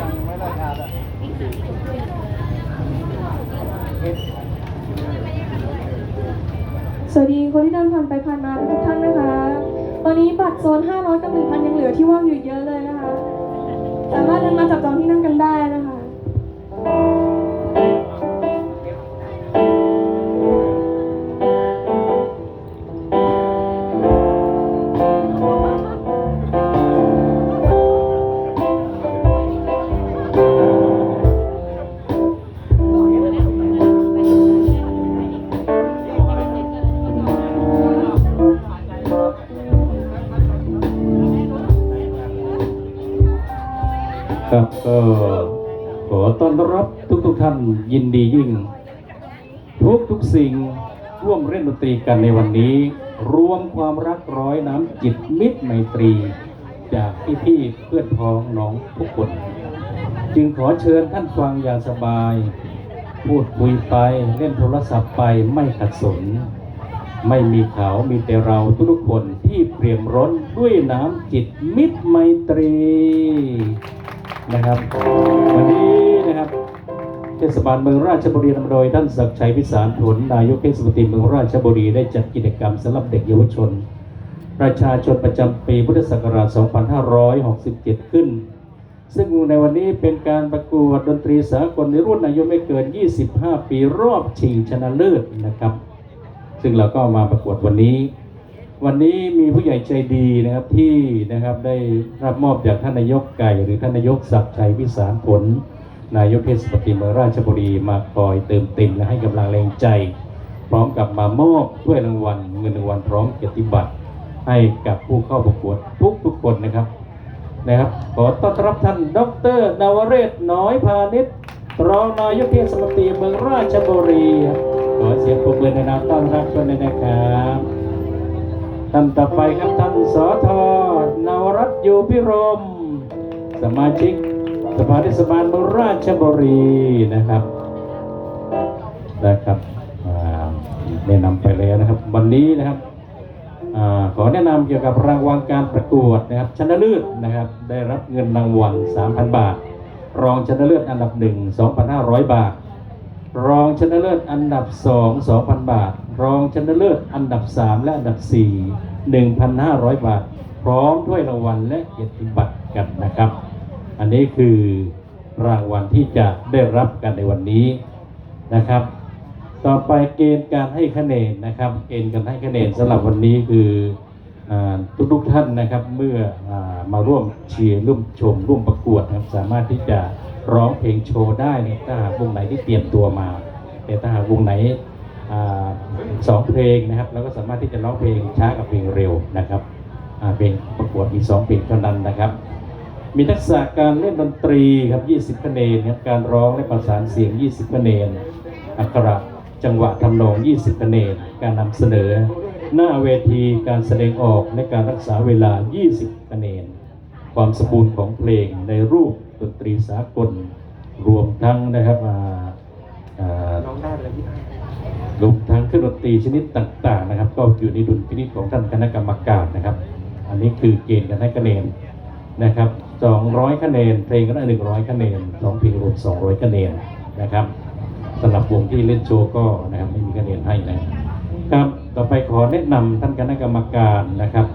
ยังไม่รายงานอะสวัสดีคนที่เดินผ่านไปผ่านมาทุกท่านนะคะ ตอนนี้บัตรโซน 500 กับ 1,000 ยังเหลือที่ว่างอยู่เยอะเลยนะคะ สามารถเดินมาจับจองที่นั่งกันได้นะคะ ครับก็ขอต้อนรับทุกทุกท่านยินดียิ่ง ทุกทุกสิ่งร่วมเล่นดนตรีกันในวันนี้ รวมความรักร้อยน้ำจิตมิตรไมตรี จากพี่พี่เพื่อนพ้องน้องทุกคน จึงขอเชิญท่านฟังอย่างสบาย พูดคุยไปเล่นโทรศัพท์ไปไม่ขัดสน ไม่มีเขามีแต่เราทุกคนที่เปรียมร้นด้วยน้ำจิตมิตรไมตรี นะครับ วันนี้นะครับเทศบาลเมืองราชบุรีนำโดยท่านศักดิ์ชัยพิสารผลนายกเทศมนตรีเมืองราชบุรีได้จัดกิจกรรมสำหรับเด็กเยาวชน ประชาชนประจำปีพุทธศักราช 2567 ขึ้น ซึ่งในวันนี้เป็นการประกวดดนตรีสากลในรุ่นอายุไม่เกิน 25 ปีรอบชิงชนะเลิศนะครับ ซึ่งเราก็มาประกวดวันนี้ วันนี้มีผู้ใหญ่ใจดีนะครับที่นะครับได้รับมอบจากท่านนายกไก่ หรือท่านนายกศักดิ์ชัยวิสารผล นายกเทศมนตรีเมืองราชบุรีมาคอยเติมเต็มและให้กำลังแรงใจ พร้อมกับมามอบถ้วยรางวัลเงินรางวัลพร้อมเกียรติบัตรให้กับผู้เข้าประกวดทุกทุกคนนะครับนะครับ ขอต้อนรับท่านดรนวเรศน้อยพาณิชย์รองนายกเทศมนตรีเมืองราชบุรีขอเสียงปรบมือในนามต้อนรับด้วยนะครับ ท่านต่อไปครับท่านสอทอนวรัตอยู่พิรม สมาชิกสภาเทศบาลมืองราชบุรีนะครับนะครับแนะนำไปแล้วนะครับ วันนี้นะครับอขอแนะนำเกี่ยวกับรางวัลการประกวดนะครับชนะเลิศนะครับ ได้รับเงินรางวัล 3,000 บาท รองชนะเลิศอันดับ 1 2,500 บาท รองชนะเลิศอันดับ 2 2,000 บาท รองชนะเลิศอันดับ 3 และอันดับ 4 1,500 บาท พร้อมถ้วยรางวัลและเกียรติบัตรกันนะครับ อันนี้คือรางวัลที่จะได้รับกันในวันนี้นะครับ ต่อไปเกณฑ์การให้คะแนนนะครับ เกณฑ์การให้คะแนนสำหรับวันนี้คือทุกทุกท่านนะครับเมื่ออมาร่วมเชียร์ร่วมชม ร่วมประกวดนะครับสามารถที่จะร้องเพลงโชว์ได้นะครับถ้าหากวงไหนที่เตรียมตัวมา แต่ถ้าหากวงไหน สองเพลงนะครับเราก็สามารถที่จะร้องเพลงช้ากับเพลงเร็วนะครับเพลงประกวดมีสองเพลงเท่านั้นนะครับ มีทักษะการเล่นดนตรีครับ 20 คะแนนครับการร้องและประสานเสียง 20 คะแนนอักขระจังหวะทำนอง 20 คะแนนการนำเสนอ หน้าเวทีการแสดงออกและการรักษาเวลา 20 คะแนนความสมบูรณ์ของเพลงในรูปดนตรีสากลรวมทั้งนะครับอ่าอ่า น้องได้เลยพี่ รวมทั้งเครื่องดนตรีชนิดต่าง ๆ นะครับ ก็อยู่ในดุลพินิจของท่านคณะกรรมการนะครับ อันนี้คือเกณฑ์การให้คะแนนนะครับ 200 คะแนน เพลงก็ได้ 100 คะแนนสองเพลงรวม 200 คะแนนนะครับสำหรับวงที่เล่นโชว์ก็นะครับไม่มีคะแนนให้นะครับ ต่อไปขอแนะนำท่านคณะกรรมการนะครับ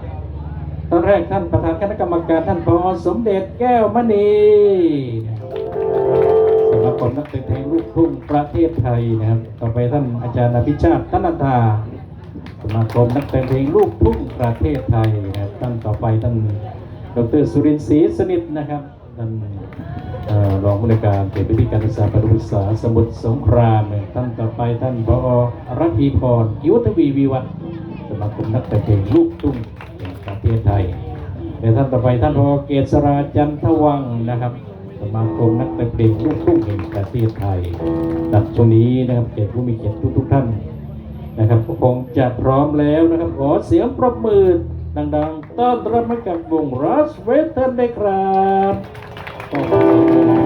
ตอนแรกท่านประธานคณะกรรมการท่านพอสมเด็จแก้วมณี สำหรับคนนักแต่งเพลงลูกทุ่งประเทศไทยนะครับ ต่อไปท่านอาจารย์อภิชาติธนันทาสมาคมนักแต่งเพลงลูกทุ่งประเทศไทยนะครับท่านต่อไปท่านดรสุรินทร์ศรีสนิทนะครับท่านรองผู้ในการเขตพื้นที่การศึกษาประศึกษาสมุทรสงครามท่านต่อไปท่านพอรัตพีพรอิวัฒวีวิวัฒน์สมาคมนักแต่งเพลงลูกทุ่งแห่งประเทศไทยและท่านต่อไปท่านพอเกษราจันทวังนะครับ สมาคมนักแต่งเพลงลูกทุ่งแห่งประเทศไทยดับช่วงนี้นะครับเกียรติผู้มีเกียรติทุกๆท่านนะครับก็คงจะพร้อมแล้วนะครับขอเสียงปรบมือดังๆ ต้อนรับให้กับวงรัสเวสเทิร์นได้ครับ